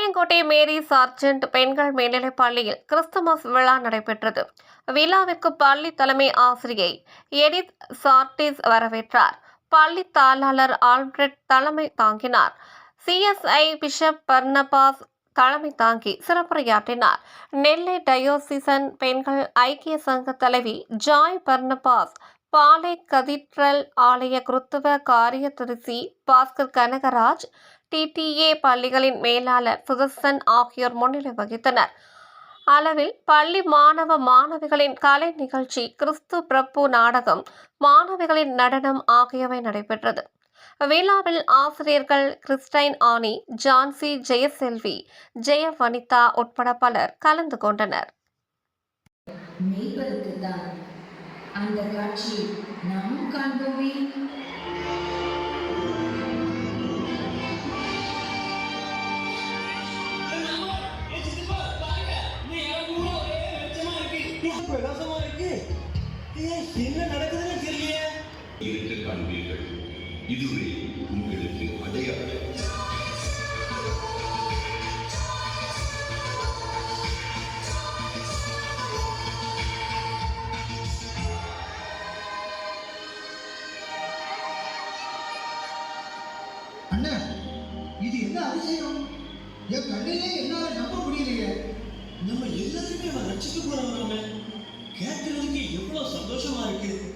பாளையங்கோட்டை மேரி sergeant பெண்கள் மேல்நிலைப் பள்ளியில் கிறிஸ்துமஸ் விழா நடைபெற்றது. விழாவிற்கு பள்ளி தலைமை ஆசிரியை எடித் சார்டிஸ் வரவேற்றார். பள்ளி தாளாளர் ஆல்பிரட் தலைமை தாங்கினார். சிஎஸ்ஐ பிஷப் பர்னபாஸ் தலைமை தாங்கி சிறப்புரையாற்றினார். நெல்லை டயோசிசன் பெண்கள் ஐக்கிய சங்க தலைவி ஜாய் பர்னபாஸ் பாலை கதீட்ரல் ஆலய கிறித்துவ காரியதரிசி பாஸ்கர் கனகராஜ் டிடிஏ பள்ளிகளின் மேலாளர் சுதர்சன் ஆகியோர் முன்னிலை வகித்தனர். அளவில் பள்ளி மாணவ மாணவிகளின் கலை நிகழ்ச்சி கிறிஸ்து பிரபு நாடகம் மாணவிகளின் நடனம் ஆகியவை நடைபெற்றது. விழாவில் ஆசிரியர்கள் கிறிஸ்டைன் ஆனி ஜான்சி ஜெயசெல்வி ஜெய வனிதா உட்பட பலர் கலந்து கொண்டனர். அந்த காட்சியை நாம் காண்போமே. என்ன நடக்குதுன்னு தெரியலையே? இருக்க காண்பீர்கள். இதுவே உங்களுக்கு அடையாளம். இது என் கண்ணிலே என்னால் நம்ப முடியலையே. நம்ம எல்லாருமே அவன் ரசிக்க போறவங்க கேட்கறதுக்கு எவ்வளவு சந்தோஷமா இருக்கு.